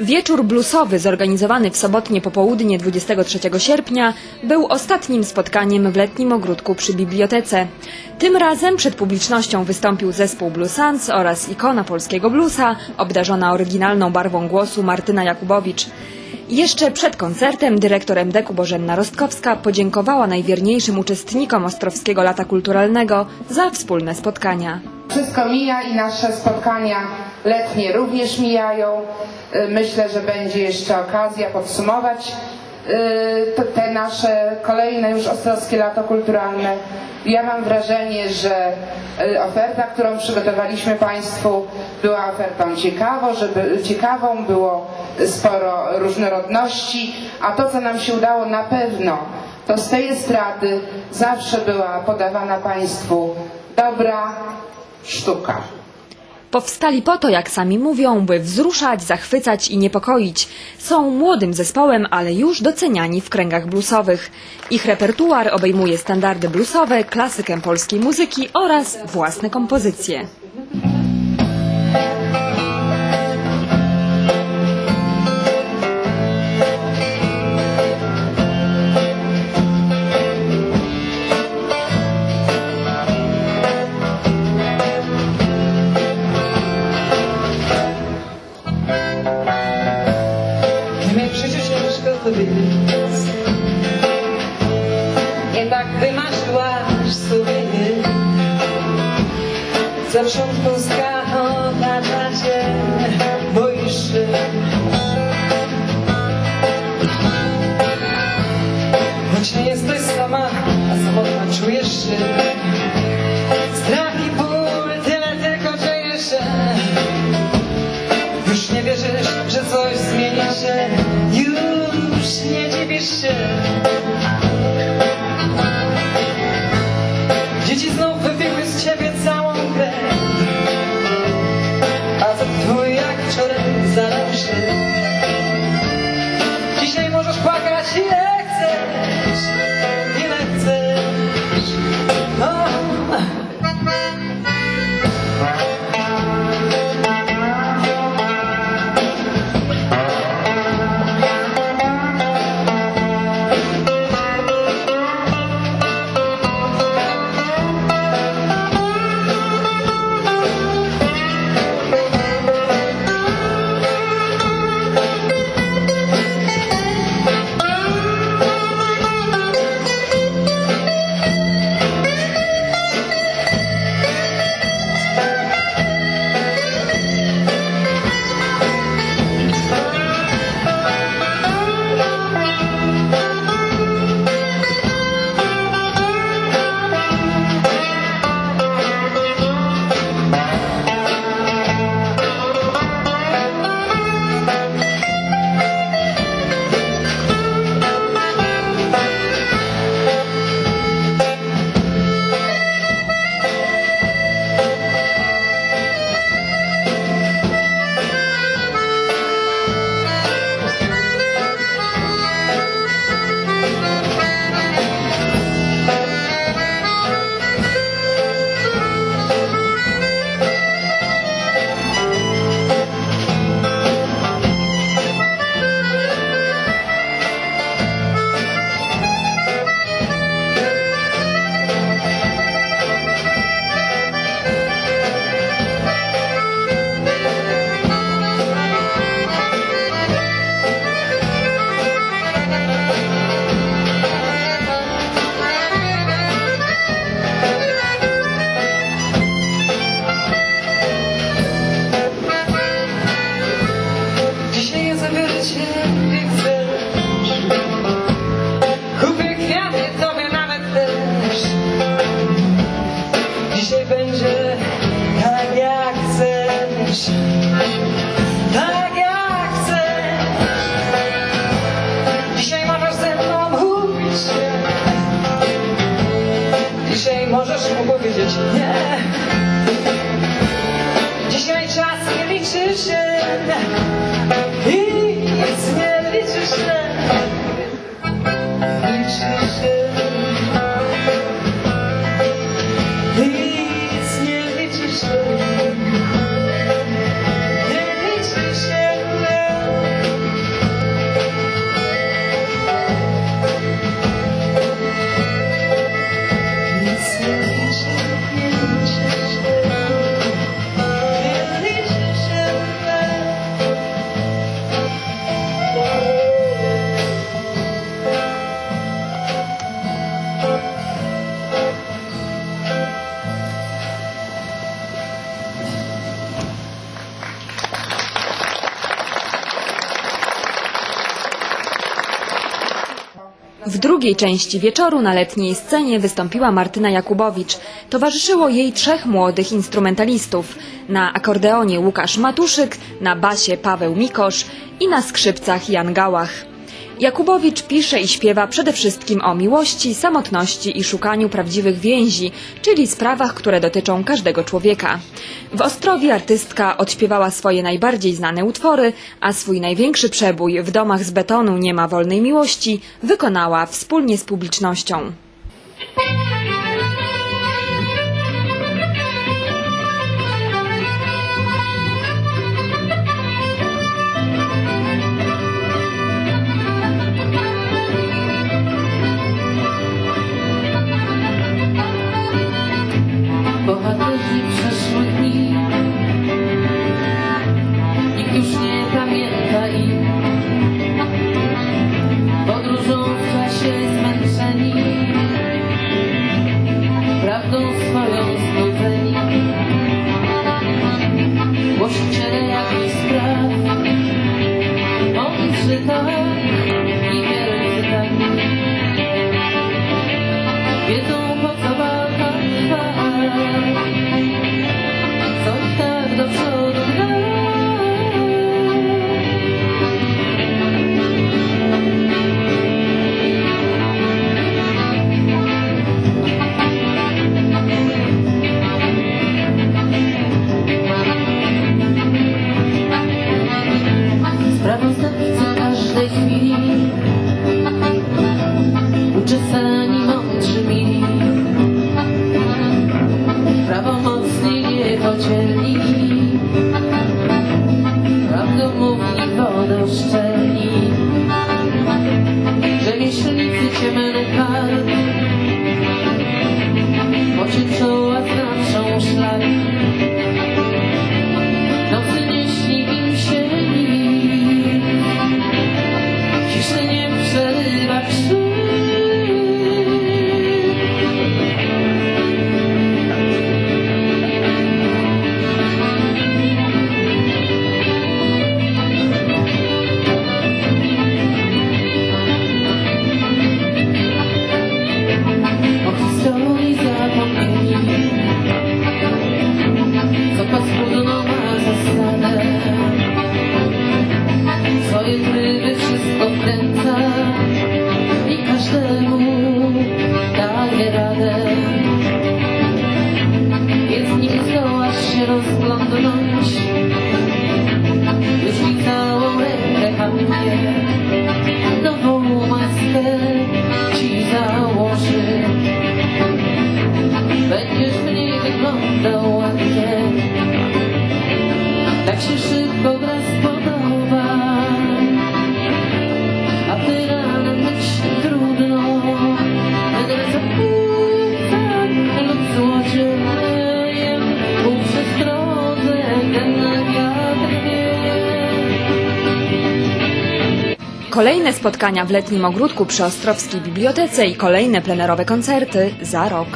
Wieczór bluesowy zorganizowany w sobotnie popołudnie 23 sierpnia był ostatnim spotkaniem w letnim ogródku przy bibliotece. Tym razem przed publicznością wystąpił zespół Bluesans oraz ikona polskiego bluesa, obdarzona oryginalną barwą głosu Martyna Jakubowicz. Jeszcze przed koncertem dyrektor MDK Bożenna Rostkowska podziękowała najwierniejszym uczestnikom Ostrowskiego Lata Kulturalnego za wspólne spotkania. Wszystko mija i nasze spotkania letnie również mijają. Y, Myślę, że będzie jeszcze okazja podsumować y, te- nasze kolejne już ostrowskie lato kulturalne. Ja mam wrażenie, że y, oferta, którą przygotowaliśmy Państwu była ofertą ciekawą, żeby, ciekawą, było sporo różnorodności, a to, co nam się udało na pewno, to z tej estrady zawsze była podawana Państwu dobra sztuka. Powstali po to, jak sami mówią, by wzruszać, zachwycać i niepokoić. Są młodym zespołem, ale już doceniani w kręgach bluesowych. Ich repertuar obejmuje standardy bluesowe, klasykę polskiej muzyki oraz własne kompozycje. Zewsząd pustka otacza cię Boisz się. Choć nie jesteś sama, a samotna czujesz się. Strach i ból, tyle tylko dzieje się. Już nie wierzysz, że coś zmieni się. Już nie dziwisz się możesz mu powiedzieć nie Dzisiaj czas nie liczy się i nic nie liczy się. Liczy się. W drugiej części wieczoru na letniej scenie wystąpiła Martyna Jakubowicz. Towarzyszyło jej trzech młodych instrumentalistów. Na akordeonie Łukasz Matuszyk, na basie Paweł Mikosz i na skrzypcach Jan Gałach. Jakubowicz pisze i śpiewa przede wszystkim o miłości, samotności i szukaniu prawdziwych więzi, czyli sprawach, które dotyczą każdego człowieka. W Ostrowi artystka odśpiewała swoje najbardziej znane utwory, a swój największy przebój w domach z betonu nie ma wolnej miłości wykonała wspólnie z publicznością. It's Kolejne spotkania w letnim ogródku przy Ostrowskiej Bibliotece i kolejne plenerowe koncerty za rok.